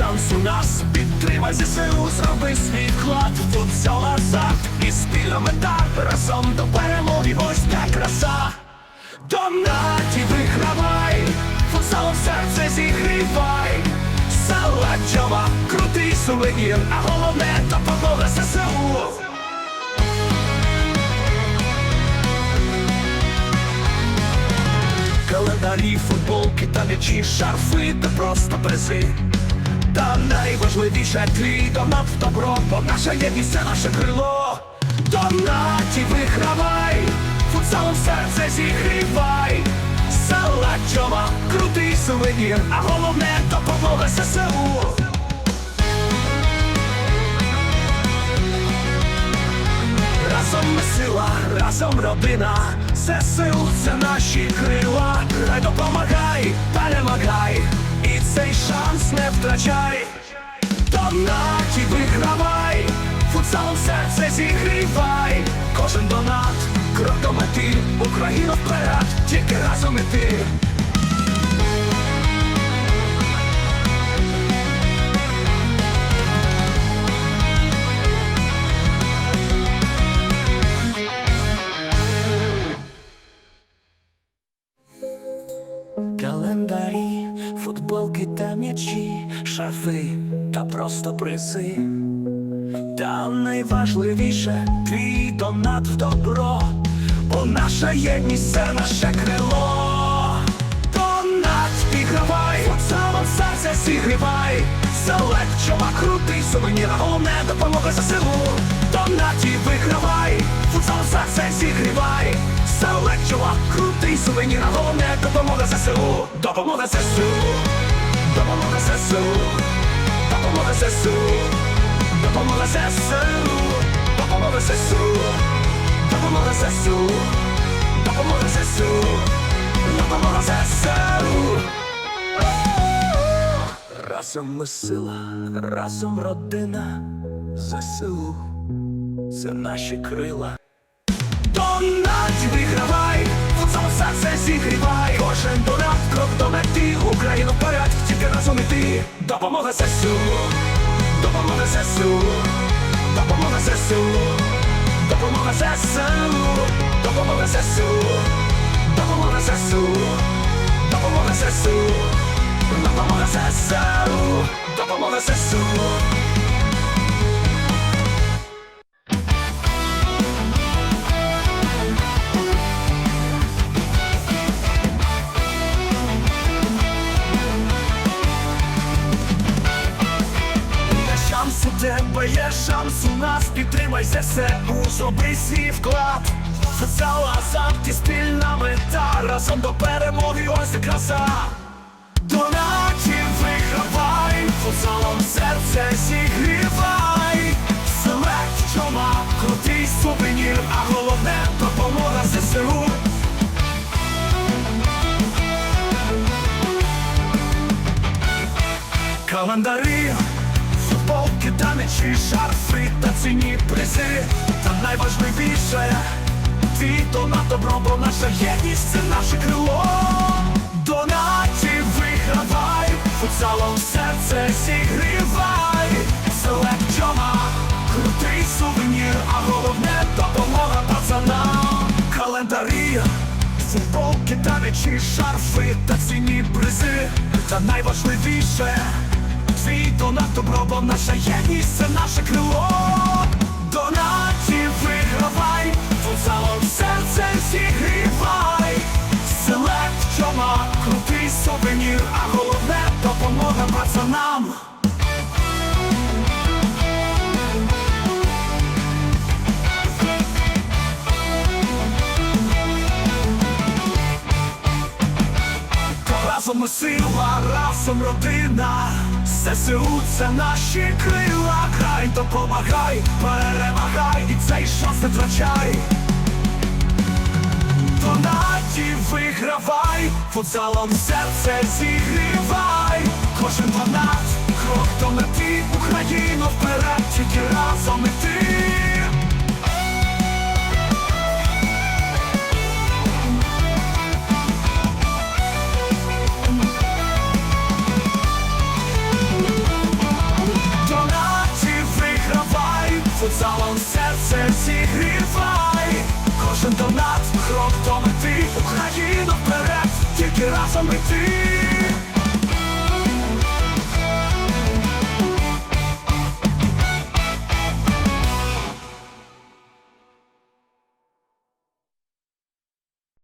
шанс у нас. Підтримай ЗСУ, зроби свій вклад Футзал азарт і спільна мета Разом до перемоги, ось та краса. Донаті вигравай, футзалом серце зігрівай. Саладжова, крутий сувенір, а головне допомога ЗСУ м'ячі, шарфи та просто призи. Та найважливіше твій донат в добро, бо наша єдність це наше крило. Донаті вигравай, футзалом серце зігрівай. Салачова, крутий сувенір, а головне допомога ССУ. Разом ми сила, разом родина, ЗСУ це наші крила. Хай допомагай, перемагай, і цей шанс не втрачай. Донаті вигравай, футзалом серце зігрівай. Кожен донат, крок до мети, Україна вперед, тільки разом іти. Календарі, футболки та м'ячі, шафи та просто призи. Та найважливіше твій донат в добро, бо наша єдність це наше крило. Донат підгравай, футзалом серця зігрівай, Селекчова крутий сувенір, головне допомога ЗСУ. Донаті вигравай, футзалом серце зігрівай, Селекчова крутий сувенір, головне допомога ЗСУ. Допомога ЗСУ, допомога ЗСУ, допомога ЗСУ. Допомога ЗСУ, допомога ЗСУ, допомога ЗСУ, допомога ЗСУ, допомога ЗСУ. Разом ми сила, разом родина, ЗСУ, це наші крила. Донать вигравай, футзал серце зігрівай. Кожен донат, крок до мети. Україну вперед, тільки разом іти. Допомога ЗСУ, допомога ЗСУ Допомога ЗСУ, допомога ЗСУ Допомога ЗСУ, допомога ЗСУ Допомога ЗСУ, допомога ЗСУ. Допомога Є шанс у тебе, є шанс у нас. Підтримай ЗСУ, зроби свій вклад. Соціал азарт і спільна мета. Разом до перемоги, ось і краса футзалом серце зігрівай. Селект чома, крутий сувенір, а головне допомога ЗСУ. Календарі, футболки та м'ячі, шарфи та цінні призи. Та найважливіше твій донат добро, бо наша єдність та шарфи та цінні призи. Та найважливіше Твій донат добро, бо наша єдність це наше крило. Донатів вигравай, футзалом серце зігрівай. Селект чома, крутий сувенір, а головне допомога пацанам Разом ми сила, разом родина, ЗСУ це наші крила, край допомагай, перемагай, і цей шанс не втрачай. Донатів вигравай, футзалом серце зігрівай, кожен донат, крок до мети, Україну вперед, тільки разом іти. футзалом серце зігрівай Кожен до нас, крок до мети Україну вперед, тільки разом іти.